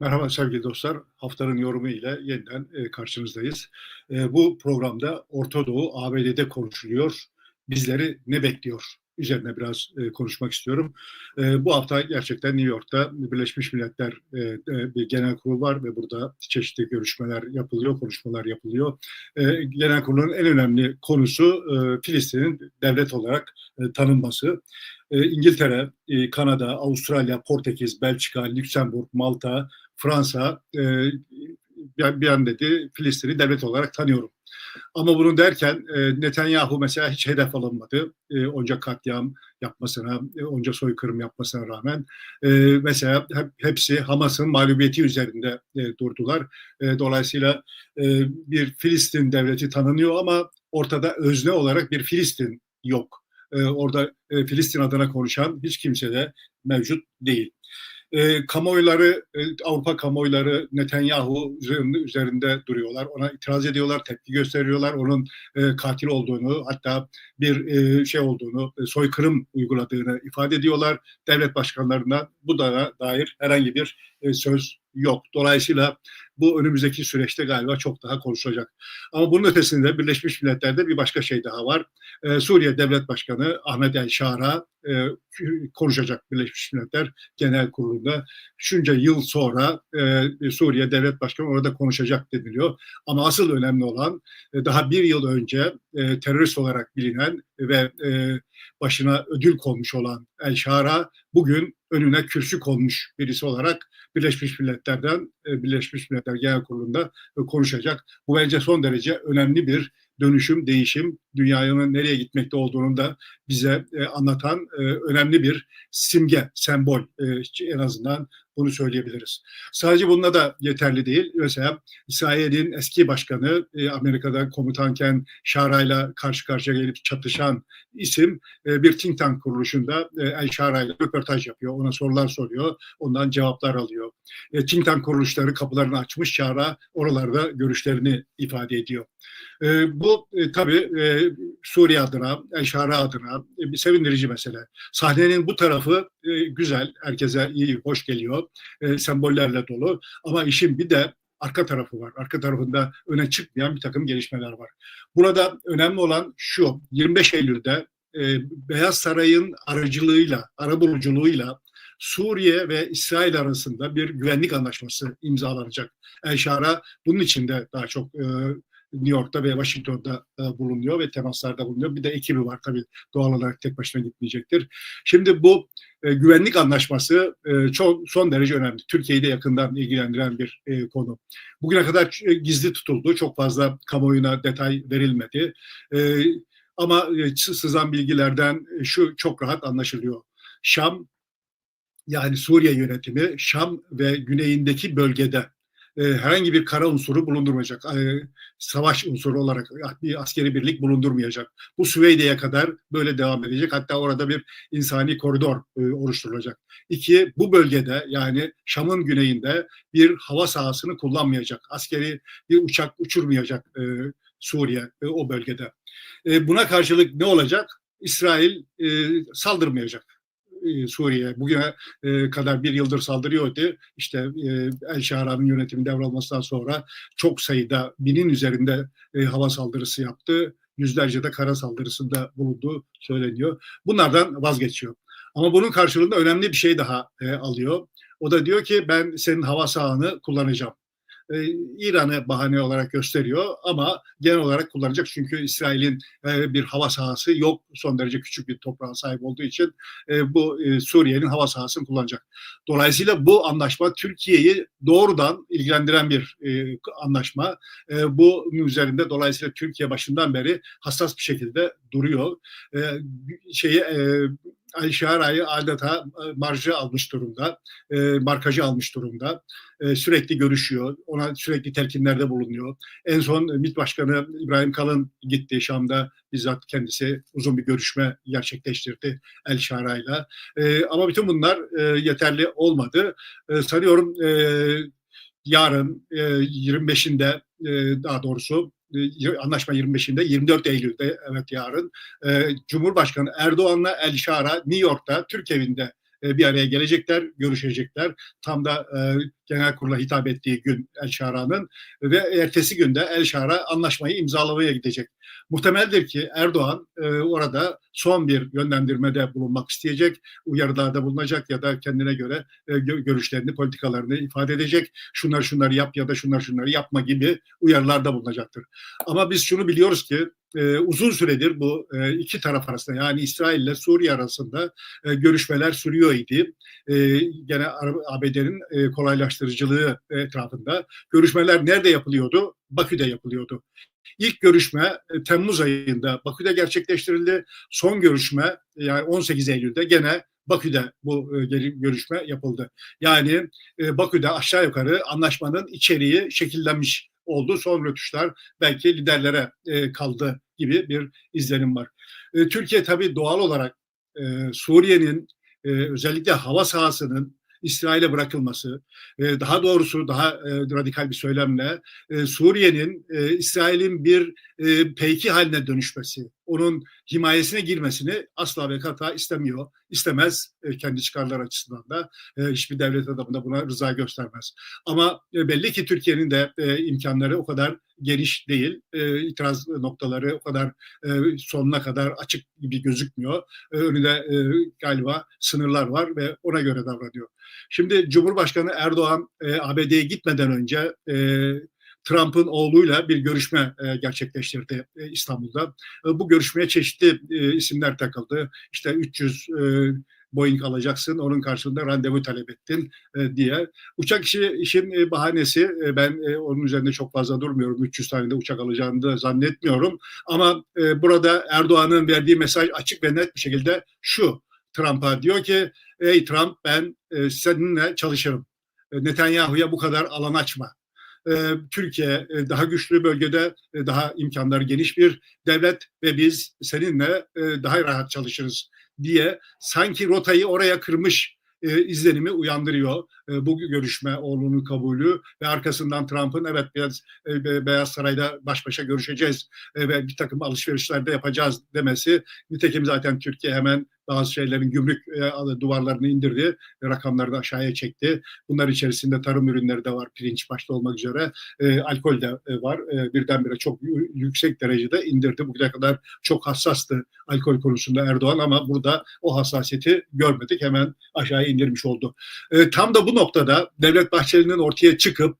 Merhaba sevgili dostlar. Haftanın yorumu ile yeniden e, karşınızdayız. E, bu programda Orta Doğu ABD'de konuşuluyor. Bizleri ne bekliyor? Üzerine biraz e, konuşmak istiyorum. E, bu hafta gerçekten New York'ta Birleşmiş Milletler e, e, bir genel kurul var ve burada çeşitli görüşmeler yapılıyor, konuşmalar yapılıyor. E, genel kurulun en önemli konusu e, Filistin'in devlet olarak e, tanınması. E, İngiltere, e, Kanada, Avustralya, Portekiz, Belçika, Lüksemburg, Malta, Fransa e, bir an dedi Filistin'i devlet olarak tanıyorum. Ama bunu derken e, Netanyahu mesela hiç hedef alınmadı. E, onca katliam yapmasına, e, onca soykırım yapmasına rağmen e, mesela hep, hepsi Hamas'ın mağlubiyeti üzerinde e, durdular. E, dolayısıyla e, bir Filistin devleti tanınıyor ama ortada özne olarak bir Filistin yok. E, orada e, Filistin adına konuşan hiç kimse de mevcut değil e, kamuoyları, e, Avrupa kamuoyları Netanyahu üzerinde, duruyorlar. Ona itiraz ediyorlar, tepki gösteriyorlar. Onun e, katil olduğunu, hatta bir e, şey olduğunu, e, soykırım uyguladığını ifade ediyorlar. Devlet başkanlarından bu da dair herhangi bir e, söz yok. Dolayısıyla bu önümüzdeki süreçte galiba çok daha konuşulacak. Ama bunun ötesinde Birleşmiş Milletler'de bir başka şey daha var. Ee, Suriye Devlet Başkanı Ahmet El Şara e, konuşacak Birleşmiş Milletler Genel Kurulu'nda. Şunca yıl sonra e, Suriye Devlet Başkanı orada konuşacak deniliyor. Ama asıl önemli olan e, daha bir yıl önce e, terörist olarak bilinen ve e, başına ödül konmuş olan El Şara bugün önüne kürsü konmuş birisi olarak Birleşmiş Milletler'den e, Birleşmiş Milletler Genel Kurulu'nda e, konuşacak. Bu bence son derece önemli bir dönüşüm, değişim, dünyanın nereye gitmekte olduğunu da bize e, anlatan önemli bir simge, sembol en azından bunu söyleyebiliriz. Sadece bununla da yeterli değil. Mesela İsrail'in eski başkanı e, Amerika'da komutanken Şara'yla karşı karşıya gelip çatışan isim e, bir think tank kuruluşunda e, El Şara'yla röportaj yapıyor. Ona sorular soruyor. Ondan cevaplar alıyor. Think tank kuruluşları kapılarını açmış. Şara oralarda görüşlerini ifade ediyor. E, bu e, tabii e, Suriye adına, El Şara adına e, bir sevindirici mesele. Sahnenin bu tarafı e, güzel, herkese iyi, hoş geliyor. E, sembollerle dolu. Ama işin bir de arka tarafı var. Arka tarafında öne çıkmayan bir takım gelişmeler var. Burada önemli olan şu, 25 Eylül'de e, Beyaz Saray'ın aracılığıyla, arabuluculuğuyla Suriye ve İsrail arasında bir güvenlik anlaşması imzalanacak. El bunun içinde daha çok e, New York'ta ve Washington'da e, bulunuyor ve temaslarda bulunuyor. Bir de ekibi var tabii doğal olarak tek başına gitmeyecektir. Şimdi bu e, güvenlik anlaşması e, çok son derece önemli. Türkiye'yi de yakından ilgilendiren bir e, konu. Bugüne kadar e, gizli tutuldu. Çok fazla kamuoyuna detay verilmedi. E, ama e, sızan bilgilerden e, şu çok rahat anlaşılıyor. Şam yani Suriye yönetimi Şam ve güneyindeki bölgede e, herhangi bir kara unsuru bulundurmayacak. E, savaş unsuru olarak bir askeri birlik bulundurmayacak. Bu Süveyde'ye kadar böyle devam edecek. Hatta orada bir insani koridor e, oluşturulacak. İki, bu bölgede yani Şam'ın güneyinde bir hava sahasını kullanmayacak. Askeri bir uçak uçurmayacak Suriye o bölgede. Buna karşılık ne olacak? İsrail saldırmayacak Suriye bugüne e, kadar bir yıldır saldırıyordu. İşte e, El Şara'nın yönetimi devralmasından sonra çok sayıda binin üzerinde hava saldırısı yaptı. Yüzlerce de kara saldırısında bulunduğu söyleniyor. Bunlardan vazgeçiyor. Ama bunun karşılığında önemli bir şey daha alıyor. O da diyor ki ben senin hava sahanı kullanacağım e, İran'ı bahane olarak gösteriyor ama genel olarak kullanacak çünkü İsrail'in e, bir hava sahası yok. Son derece küçük bir toprağa sahip olduğu için e, bu Suriye'nin hava sahasını kullanacak. Dolayısıyla bu anlaşma Türkiye'yi doğrudan ilgilendiren bir anlaşma. Bu üzerinde dolayısıyla Türkiye başından beri hassas bir şekilde duruyor. Şeyi Şahara'yı adeta e, marjı almış durumda, e, markajı almış durumda. E, sürekli görüşüyor, ona sürekli telkinlerde bulunuyor. En son MİT Başkanı İbrahim Kalın gitti Şam'da bizzat kendisi uzun bir görüşme gerçekleştirdi El Şara'yla. E, ama bütün bunlar e, yeterli olmadı. E, sanıyorum e, yarın e, 25'inde e, daha doğrusu e, anlaşma 25'inde 24 Eylül'de evet yarın e, Cumhurbaşkanı Erdoğan'la El Şara New York'ta Türk evinde e, bir araya gelecekler, görüşecekler. Tam da genel kurula hitap ettiği gün El Şara'nın ve ertesi günde El Şara anlaşmayı imzalamaya gidecek. Muhtemeldir ki Erdoğan e, orada son bir yönlendirmede bulunmak isteyecek, uyarılarda bulunacak ya da kendine göre e, görüşlerini, politikalarını ifade edecek. Şunlar şunları yap ya da şunlar şunları yapma gibi uyarılarda bulunacaktır. Ama biz şunu biliyoruz ki e, uzun süredir bu e, iki taraf arasında yani İsrail ile Suriye arasında e, görüşmeler sürüyor idi. E, gene ABD'nin e, kolaylaştırıcılığı etrafında. Görüşmeler nerede yapılıyordu? Bakü'de yapılıyordu. İlk görüşme e, Temmuz ayında Bakü'de gerçekleştirildi. Son görüşme yani 18 Eylül'de gene Bakü'de bu e, görüşme yapıldı. Yani e, Bakü'de aşağı yukarı anlaşmanın içeriği şekillenmiş oldu. Son rötuşlar belki liderlere kaldı gibi bir izlenim var. Türkiye tabii doğal olarak Suriye'nin özellikle hava sahasının İsrail'e bırakılması, e, daha doğrusu daha e, radikal bir söylemle e, Suriye'nin İsrail'in bir peyki haline dönüşmesi, onun himayesine girmesini asla ve kata istemiyor, istemez kendi çıkarlar açısından da hiçbir devlet adamı da buna rıza göstermez. Ama belli ki Türkiye'nin de imkanları o kadar geniş değil. E, itiraz noktaları o kadar e, sonuna kadar açık gibi gözükmüyor. E, önünde e, galiba sınırlar var ve ona göre davranıyor. Şimdi Cumhurbaşkanı Erdoğan e, ABD'ye gitmeden önce e, Trump'ın oğluyla bir görüşme e, gerçekleştirdi e, İstanbul'da. E, bu görüşmeye çeşitli isimler takıldı. İşte 300 e, Boeing alacaksın, onun karşılığında randevu talep ettin diye. Uçak işi işin bahanesi, ben onun üzerinde çok fazla durmuyorum. 300 tane de uçak alacağını da zannetmiyorum. Ama burada Erdoğan'ın verdiği mesaj açık ve net bir şekilde şu. Trump'a diyor ki, ey Trump ben seninle çalışırım. Netanyahu'ya bu kadar alan açma. E, Türkiye e, daha güçlü bölgede e, daha imkanları geniş bir devlet ve biz seninle daha rahat çalışırız diye sanki rotayı oraya kırmış e, izlenimi uyandırıyor e, bu görüşme oğlunun kabulü ve arkasından Trump'ın evet Beyaz, e, Beyaz Saray'da baş başa görüşeceğiz e, ve bir takım alışverişler de yapacağız demesi. Nitekim zaten Türkiye hemen bazı şeylerin gümrük e, duvarlarını indirdi, rakamları da aşağıya çekti. Bunlar içerisinde tarım ürünleri de var, pirinç başta olmak üzere, e, alkol de e, var. E, birdenbire çok yüksek derecede indirdi. Bugüne kadar çok hassastı alkol konusunda Erdoğan ama burada o hassasiyeti görmedik. Hemen aşağıya indirmiş oldu. E, tam da bu noktada Devlet Bahçeli'nin ortaya çıkıp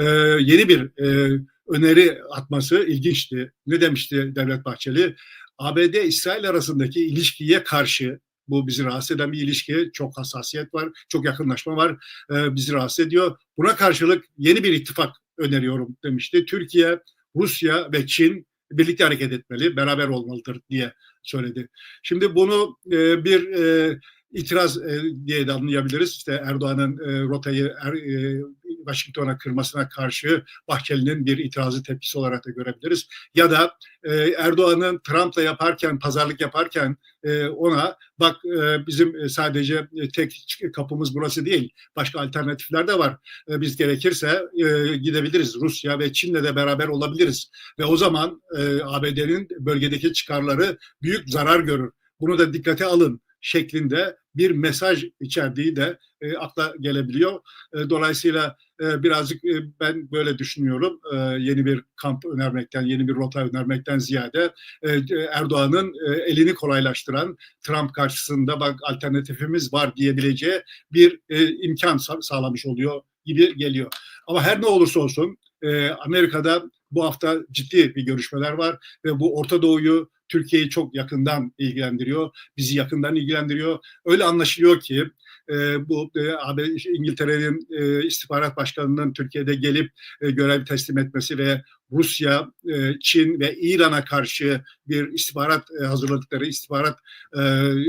e, yeni bir e, öneri atması ilginçti. Ne demişti Devlet Bahçeli? ABD-İsrail arasındaki ilişkiye karşı bu bizi rahatsız eden bir ilişki. Çok hassasiyet var, çok yakınlaşma var. E, bizi rahatsız ediyor. Buna karşılık yeni bir ittifak öneriyorum demişti. Türkiye, Rusya ve Çin birlikte hareket etmeli, beraber olmalıdır diye söyledi. Şimdi bunu e, bir e, itiraz e, diye de anlayabiliriz. İşte Erdoğan'ın e, rotayı er, e, Washington'a kırmasına karşı Bahçeli'nin bir itirazı tepkisi olarak da görebiliriz. Ya da e, Erdoğan'ın Trump'la yaparken, pazarlık yaparken e, ona bak e, bizim e, sadece e, tek kapımız burası değil, başka alternatifler de var. E, biz gerekirse e, gidebiliriz. Rusya ve Çin'le de beraber olabiliriz. Ve o zaman e, ABD'nin bölgedeki çıkarları büyük zarar görür. Bunu da dikkate alın şeklinde bir mesaj içerdiği de e, akla gelebiliyor. E, dolayısıyla e, birazcık e, ben böyle düşünüyorum. E, yeni bir kamp önermekten, yeni bir rota önermekten ziyade e, Erdoğan'ın e, elini kolaylaştıran Trump karşısında bak alternatifimiz var diyebileceği bir e, imkan sağlamış oluyor gibi geliyor. Ama her ne olursa olsun e, Amerika'da bu hafta ciddi bir görüşmeler var ve bu Orta Doğu'yu Türkiye'yi çok yakından ilgilendiriyor, bizi yakından ilgilendiriyor. Öyle anlaşılıyor ki e, bu e, AB İngiltere'nin e, istihbarat başkanının Türkiye'de gelip e, görev teslim etmesi ve Rusya, e, Çin ve İran'a karşı bir istihbarat e, hazırladıkları istihbarat e,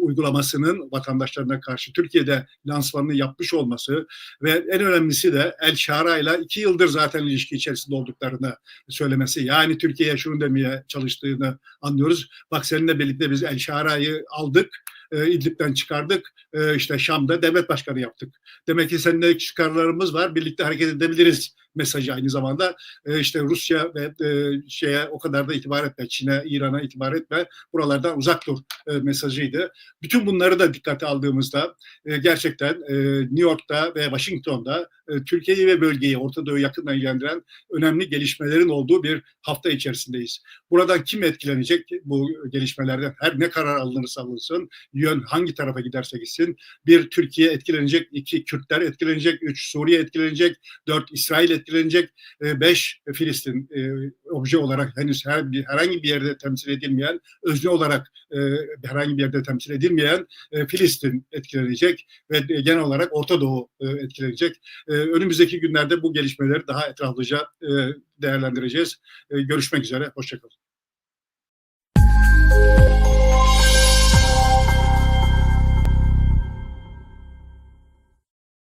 uygulamasının vatandaşlarına karşı Türkiye'de lansmanını yapmış olması ve en önemlisi de El Şara ile iki yıldır zaten ilişki içerisinde olduklarını söylemesi. Yani Türkiye'ye şunu demeye çalıştığını anlıyoruz. Bak seninle birlikte biz El Şara'yı aldık e, İdlib'den çıkardık. E, işte Şam'da devlet başkanı yaptık. Demek ki seninle çıkarlarımız var. Birlikte hareket edebiliriz mesajı aynı zamanda. E, işte Rusya ve e, şeye o kadar da itibar etme. Çin'e, İran'a itibar etme. Buralardan uzak dur mesajıydı. Bütün bunları da dikkate aldığımızda e, gerçekten e, New York'ta ve Washington'da e, Türkiye'yi ve bölgeyi Orta Doğu'yu yakından ilgilendiren önemli gelişmelerin olduğu bir hafta içerisindeyiz. Buradan kim etkilenecek bu gelişmelerden? Her ne karar alınırsa alınsın, yön hangi tarafa giderse gitsin. Bir Türkiye etkilenecek, iki Kürtler etkilenecek, üç Suriye etkilenecek, dört İsrail etkilenecek, e, beş Filistin e, obje olarak henüz her herhangi bir yerde temsil edilmeyen, özne olarak e, herhangi bir yerde temsil edilmeyen e, Filistin etkilenecek ve genel olarak Orta Doğu e, etkilenecek. E, önümüzdeki günlerde bu gelişmeleri daha etraflıca e, değerlendireceğiz. E, görüşmek üzere, hoşçakalın.